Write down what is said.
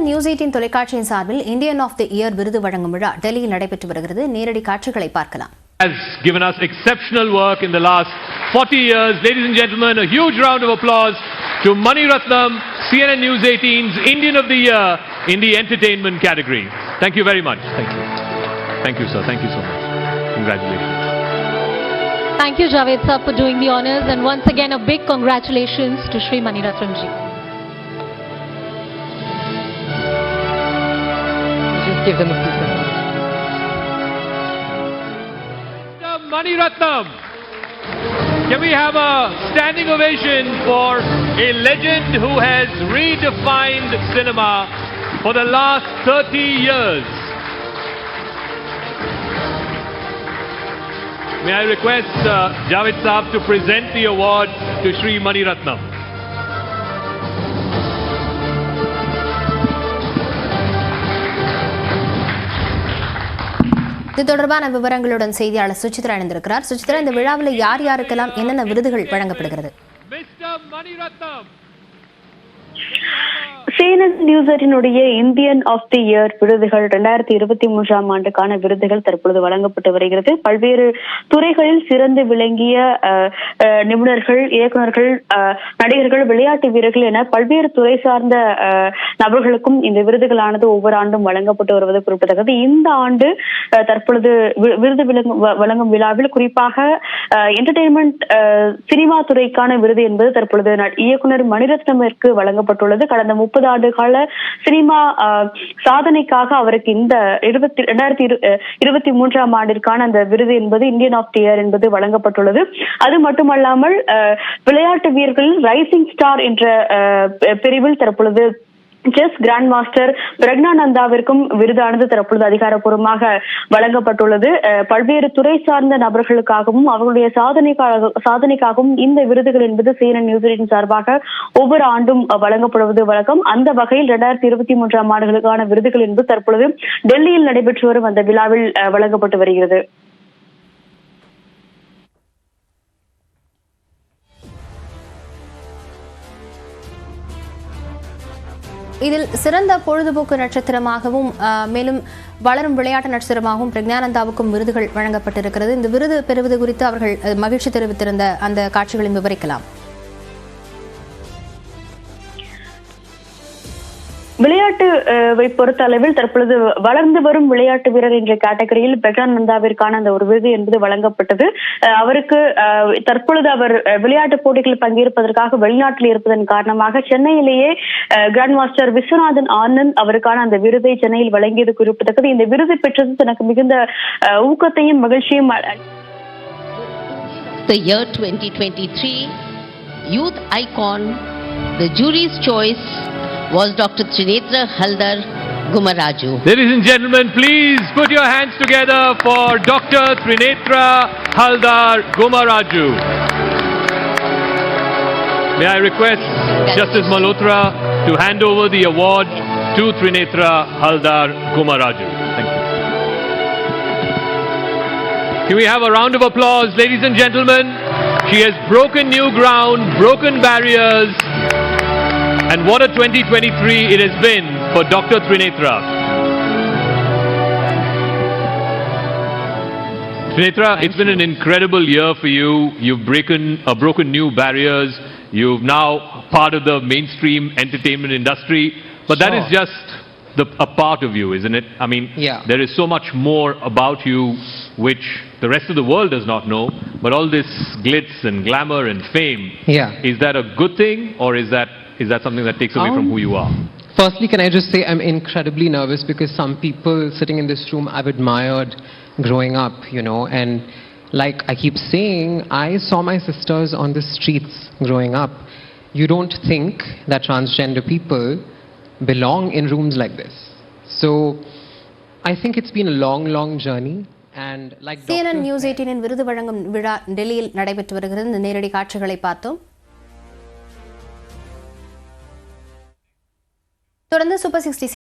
CNN news eighteen தொலைக்காட்சியின் சார்பில் Indian of the year விருது வழங்கும் விழா டெல்லியில் நடைபெற்று வருகிறது நேரடி காட்சிகளை பார்க்கலாம் has given us exceptional work in the last 40 years. Ladies and gentlemen, a huge round of applause to Mani Ratnam, CNN News 18's Indian of the Year in the entertainment category. Thank you very much. Thank you. Thank you, sir. Thank you so much. Congratulations. Thank you, Javed sir, for doing the honors, and once again, a big congratulations to Sri Maniratnam ji. Give them a few seconds. Mani Ratnam. Can we have a standing ovation for a legend who has redefined cinema for the last 30 years? May I request uh, Javed Saab to present the award to Sri Mani Ratnam. இது தொடர்பான விவரங்களுடன் செய்தியாளர் சுச்சித்ரா இணைந்திருக்கிறார். சுச்சித்ரா இந்த விழாவில் யார் யாருக்கெல்லாம் என்னென்ன விருதுகள் வழங்கப்படுகிறது? சேனல் நியூசரினுடைய இந்தியன் ஆஃப் தி இயர் விருதுகள் இரண்டாயிரத்தி இருபத்தி மூன்றாம் ஆண்டுக்கான விருதுகள் தற்பொழுது வழங்கப்பட்டு வருகிறது. பல்வேறு துறைகளில் சிறந்து விளங்கிய நிபுணர்கள் இயக்குநர்கள் நடிகர்கள் விளையாட்டு வீரர்கள் என பல்வேறு துறை சார்ந்த நபர்களுக்கும் இந்த விருதுகளானது ஒவ்வொரு ஆண்டும் வழங்கப்பட்டு வருவது குறிப்பிடத்தக்கது. இந்த ஆண்டு தற்பொழுது விருது வழங்கும் விழாவில் குறிப்பாக என்டர்டெயின்மெண்ட் சினிமா துறைக்கான விருது என்பது தற்பொழுது ந- இயக்குனர் மணிரத்னமிற்கு வழங்கப்பட்டுள்ளது. கடந்த முப்பது ஆண்டு கால சினிமா சாதனைக்காக அவருக்கு இந்த இருபத்தி இரண்டாயிரத்தி இருபத்தி மூன்றாம் ஆண்டிற்கான அந்த விருது என்பது இந்தியன் ஆஃப் தி இயர் என்பது வழங்கப்பட்டுள்ளது. அது மட்டுமல்லாமல் விளையாட்டு வீரர்களில் ரைசிங் ஸ்டார் என்ற பிரிவில் தற்பொழுது செஸ் கிராண்ட் மாஸ்டர் பிரக்னானந்தாவிற்கும் விருதானது தற்பொழுது அதிகாரப்பூர்வமாக வழங்கப்பட்டுள்ளது. அஹ், பல்வேறு துறை சார்ந்த நபர்களுக்காகவும் அவர்களுடைய சாதனைக்காக சாதனைக்காகவும் இந்த விருதுகள் என்பது சீன நியூசிலின் சார்பாக ஒவ்வொரு ஆண்டும் வழங்கப்படுவது வழக்கம். அந்த வகையில் இரண்டாயிரத்தி இருபத்தி மூன்றாம் ஆண்டுகளுக்கான விருதுகள் என்பது தற்பொழுது டெல்லியில் நடைபெற்று வரும் அந்த விழாவில் அஹ், வழங்கப்பட்டு வருகிறது. இதில் சிறந்த பொழுதுபோக்கு நட்சத்திரமாகவும் மேலும் வளரும் விளையாட்டு நட்சத்திரமாகவும் பிரக்ஞானந்தாவுக்கும் விருதுகள் வழங்கப்பட்டிருக்கிறது. இந்த விருது பெறுவது குறித்து அவர்கள் மகிழ்ச்சி தெரிவித்திருந்த அந்த காட்சிகளையும் விவரிக்கலாம். விளையாட்டு பொறுத்த அளவில் தற்பொழுது வளர்ந்து வரும் விளையாட்டு வீரர் என்ற கேட்டகரியில் பிரகானந்தாவிற்கான அந்த ஒரு விருது என்பது வழங்கப்பட்டது. அவருக்கு தற்பொழுது அவர் விளையாட்டு போட்டிகளில் பங்கேற்பதற்காக வெளிநாட்டில் இருப்பதன் காரணமாக சென்னையிலேயே கிராண்ட் மாஸ்டர் விஸ்வநாதன் ஆனந்த் அவருக்கான அந்த விருதை சென்னையில் வழங்கியது குறிப்பிடத்தக்கது. இந்த விருது பெற்றது தனக்கு மிகுந்த ஊக்கத்தையும் மகிழ்ச்சியும் the year 2023 youth icon the jury's choice was dr trinetra haldar gumaraju Ladies and gentlemen, please put your hands together for Dr. Trinetra Haldar Gumaraju. May I request Justice Malhotra to hand over the award to Trinetra Haldar Gumaraju. Thank you. Can we have a round of applause, ladies and gentlemen? She has broken new ground, broken barriers, and what a 2023 it has been for Dr. Trinetra. Trinetra, it's been an incredible year for you. You've broken, uh, broken new barriers. You've now part of the mainstream entertainment industry. But that is just the, a part of you, isn't it? I mean, Yeah. there is so much more about you which the rest of the world does not know. But all this glitz and glamour and fame, Yeah. is that a good thing or is that, is that something that takes away from Um, who you are? Firstly, can I just say I'm incredibly nervous because some people sitting in this room I've admired growing up, you know, and like I keep saying, I saw my sisters on the streets growing up. You don't think that transgender people belong in rooms like this. So I think it's been a long, long journey. And like CNN Dr. News எயிட்டீனின் விருது வழங்கும் விழா டெல்லியில் நடைபெற்று வருகிறது இந்த நேரடி காட்சிகளை பார்த்தோம் தொடர்ந்து சூப்பர் சிக்ஸ்டி